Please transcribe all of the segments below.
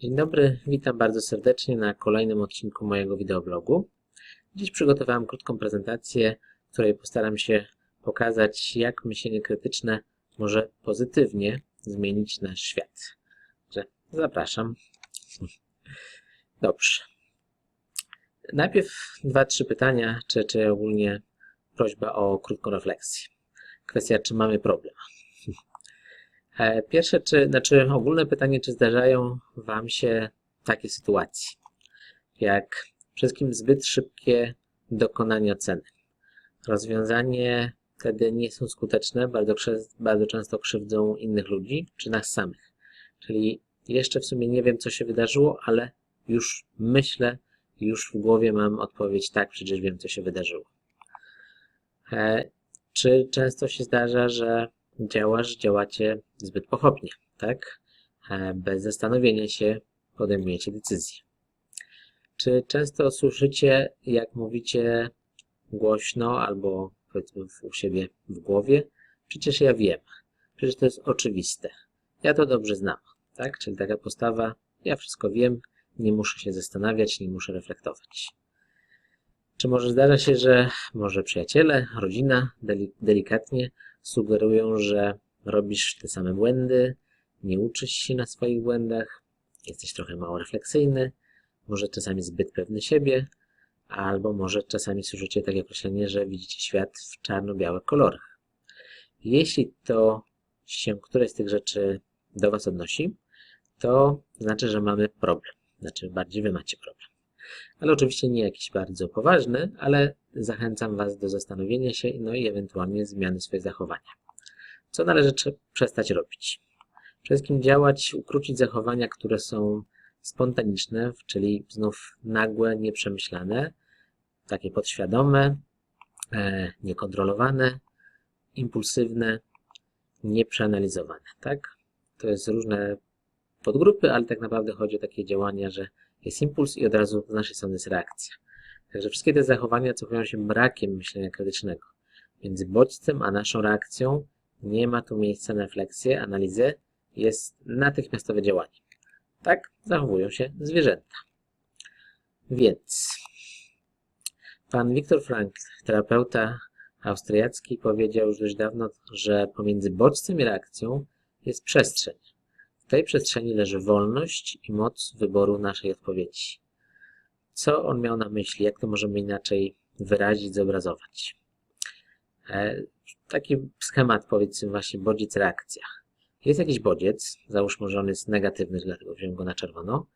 Dzień dobry, witam bardzo serdecznie na kolejnym odcinku mojego wideoblogu. Dziś przygotowałem krótką prezentację, w której postaram się pokazać, jak myślenie krytyczne może pozytywnie zmienić nasz świat. Także zapraszam. Dobrze. Najpierw dwa, trzy pytania, czy, czy ogólnie prośba o krótką refleksję. Kwestia, czy mamy problem. E, Pierwsze, czy, znaczy ogólne pytanie, czy zdarzają Wam się takie sytuacje, jak wszystkim zbyt szybkie dokonanie oceny. Rozwiązanie wtedy nie są skuteczne, bardzo, bardzo często krzywdzą innych ludzi, czy nas samych. Czyli jeszcze w sumie nie wiem, co się wydarzyło, ale już myślę, już w głowie mam odpowiedź, tak, przecież wiem, co się wydarzyło. E, Czy często się zdarza, że działasz, działacie zbyt pochopnie, tak? E, Bez zastanowienia się podejmujecie decyzje. Czy często słyszycie, jak mówicie głośno albo powiedzmy u siebie w głowie? Przecież ja wiem. Przecież to jest oczywiste. Ja to dobrze znam, tak? Czyli taka postawa, ja wszystko wiem, nie muszę się zastanawiać, nie muszę reflektować. Czy może zdarza się, że może przyjaciele, rodzina deli- delikatnie sugerują, że robisz te same błędy, nie uczysz się na swoich błędach, jesteś trochę mało refleksyjny, może czasami zbyt pewny siebie, albo może czasami słyszycie takie określenie, że widzicie świat w czarno-białych kolorach. Jeśli to się któreś z tych rzeczy do Was odnosi, to znaczy, że mamy problem. Znaczy, bardziej Wy macie problem. Ale oczywiście nie jakiś bardzo poważny, ale zachęcam Was do zastanowienia się no i ewentualnie zmiany swojego zachowania. Co należy przestać robić? Przede wszystkim działać, ukrócić zachowania, które są spontaniczne, czyli znów nagłe, nieprzemyślane, takie podświadome, e, niekontrolowane, impulsywne, nieprzeanalizowane. Tak? To jest różne podgrupy, ale tak naprawdę chodzi o takie działania, że jest impuls i od razu z naszej strony jest reakcja. Także wszystkie te zachowania cechują się brakiem myślenia krytycznego. Między bodźcem a naszą reakcją nie ma tu miejsca na refleksję, analizę, jest natychmiastowe działanie. Tak zachowują się zwierzęta. Więc pan Viktor Frankl, terapeuta austriacki, powiedział już dość dawno, że pomiędzy bodźcem i reakcją jest przestrzeń. W tej przestrzeni leży wolność i moc wyboru naszej odpowiedzi. Co on miał na myśli? Jak to możemy inaczej wyrazić, zobrazować? E, taki schemat, powiedzmy właśnie bodziec, reakcja. Jest jakiś bodziec, załóżmy, że on jest negatywny, dlatego wziąłem go na czerwono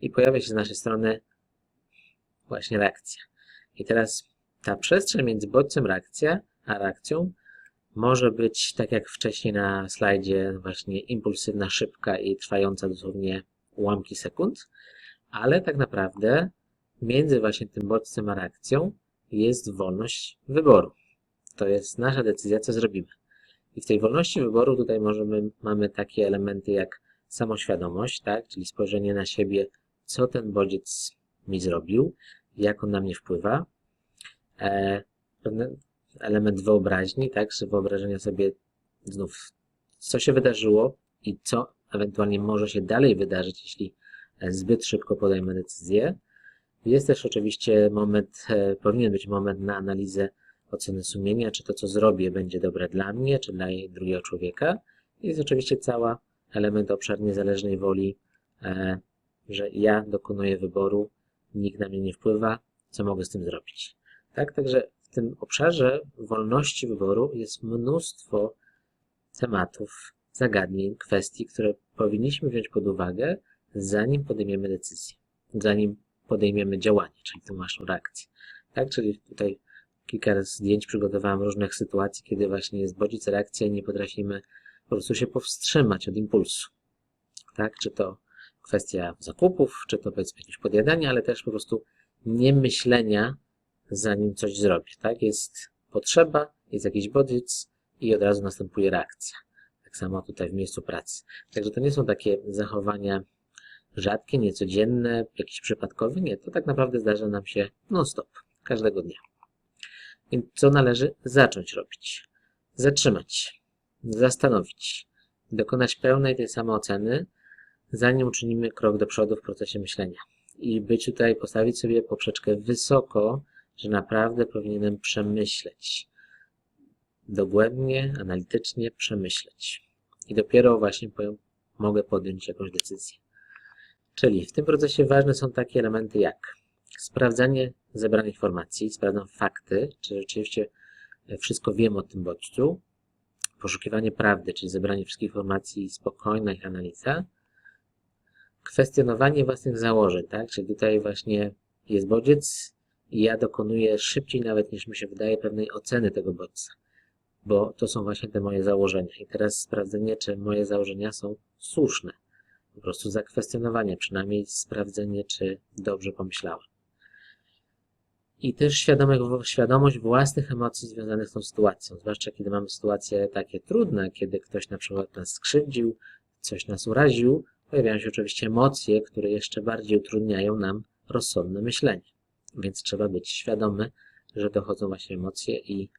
i pojawia się z naszej strony właśnie reakcja. I teraz ta przestrzeń między bodźcem reakcja, a reakcją może być, tak jak wcześniej na slajdzie, właśnie impulsywna, szybka i trwająca dosłownie ułamki sekund, ale tak naprawdę między właśnie tym bodźcem a reakcją jest wolność wyboru. To jest nasza decyzja, co zrobimy. I w tej wolności wyboru tutaj możemy, mamy takie elementy jak samoświadomość, tak? czyli spojrzenie na siebie, co ten bodziec mi zrobił, jak on na mnie wpływa. E, pewne element wyobraźni, tak? czy wyobrażenia sobie znów, co się wydarzyło i co ewentualnie może się dalej wydarzyć, jeśli e, zbyt szybko podejmę decyzję. Jest też oczywiście moment, e, powinien być moment na analizę oceny sumienia, czy to, co zrobię, będzie dobre dla mnie, czy dla drugiego człowieka. Jest oczywiście cały element obszar niezależnej woli, e, że ja dokonuję wyboru, nikt na mnie nie wpływa, co mogę z tym zrobić. Tak, także w tym obszarze wolności wyboru jest mnóstwo tematów, zagadnień, kwestii, które powinniśmy wziąć pod uwagę, zanim podejmiemy decyzję, zanim podejmiemy działanie, czyli tą naszą reakcję. Tak, czyli tutaj kilka zdjęć przygotowałem różnych sytuacji, kiedy właśnie jest bodziec, reakcja i nie potrafimy po prostu się powstrzymać od impulsu. Tak? Czy to kwestia zakupów, czy to powiedzmy jakieś podjadania, ale też po prostu nie myślenia, zanim coś zrobię. Tak? Jest potrzeba, jest jakiś bodziec i od razu następuje reakcja. Tak samo tutaj w miejscu pracy. Także to nie są takie zachowania rzadkie, niecodzienne, jakieś przypadkowe. Nie, to tak naprawdę zdarza nam się non-stop, każdego dnia. Więc co należy zacząć robić? Zatrzymać zastanowić, dokonać pełnej tej samooceny, zanim uczynimy krok do przodu w procesie myślenia. I być tutaj, postawić sobie poprzeczkę wysoko, że naprawdę powinienem przemyśleć. Dogłębnie, analitycznie przemyśleć. I dopiero właśnie mogę podjąć jakąś decyzję. Czyli w tym procesie ważne są takie elementy jak sprawdzanie zebranych informacji, sprawdzam fakty, czy rzeczywiście wszystko wiem o tym bodźcu, poszukiwanie prawdy, czyli zebranie wszystkich informacji i spokojna ich analiza, kwestionowanie własnych założeń, tak? Czyli tutaj właśnie jest bodziec i ja dokonuję szybciej nawet niż mi się wydaje pewnej oceny tego bodźca, bo to są właśnie te moje założenia. I teraz sprawdzenie, czy moje założenia są słuszne. Po prostu zakwestionowanie, przynajmniej sprawdzenie, czy dobrze pomyślałem. I też świadomość własnych emocji związanych z tą sytuacją, zwłaszcza kiedy mamy sytuacje takie trudne, kiedy ktoś na przykład nas skrzywdził, coś nas uraził, pojawiają się oczywiście emocje, które jeszcze bardziej utrudniają nam rozsądne myślenie. Więc trzeba być świadomy, że dochodzą właśnie emocje i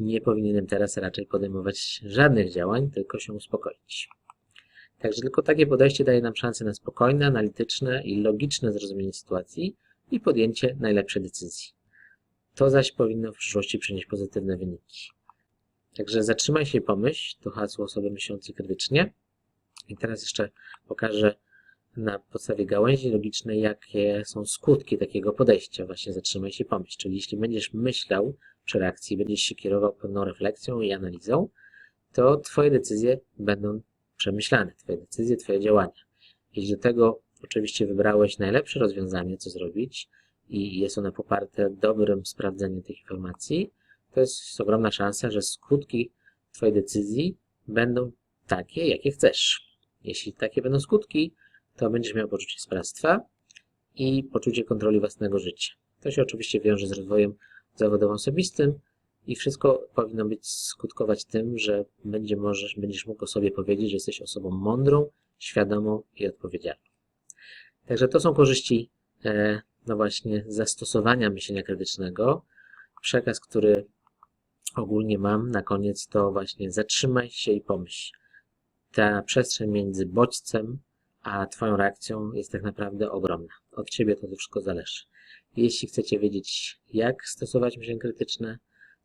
nie powinienem teraz raczej podejmować żadnych działań, tylko się uspokoić. Także tylko takie podejście daje nam szansę na spokojne, analityczne i logiczne zrozumienie sytuacji i podjęcie najlepszej decyzji. To zaś powinno w przyszłości przynieść pozytywne wyniki. Także zatrzymaj się i pomyśl, to hasło osoby myślącej krytycznie. I teraz jeszcze pokażę na podstawie gałęzi logicznej, jakie są skutki takiego podejścia. Właśnie zatrzymaj się pomyśl. Czyli jeśli będziesz myślał przy reakcji, będziesz się kierował pewną refleksją i analizą, to Twoje decyzje będą przemyślane, Twoje decyzje, Twoje działania. Jeśli do tego oczywiście wybrałeś najlepsze rozwiązanie, co zrobić i jest ono poparte dobrym sprawdzeniem tych informacji, to jest ogromna szansa, że skutki Twojej decyzji będą takie, jakie chcesz. Jeśli takie będą skutki, to będziesz miał poczucie sprawstwa i poczucie kontroli własnego życia. To się oczywiście wiąże z rozwojem zawodowym osobistym i wszystko powinno być skutkować tym, że będzie możesz, będziesz mógł sobie powiedzieć, że jesteś osobą mądrą, świadomą i odpowiedzialną. Także to są korzyści e, no właśnie zastosowania myślenia krytycznego. Przekaz, który ogólnie mam na koniec to właśnie zatrzymaj się i pomyśl. Ta przestrzeń między bodźcem a Twoją reakcją jest tak naprawdę ogromna. Od Ciebie to wszystko zależy. Jeśli chcecie wiedzieć, jak stosować myślenie krytyczne,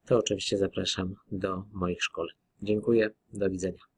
to oczywiście zapraszam do moich szkoleń. Dziękuję, do widzenia.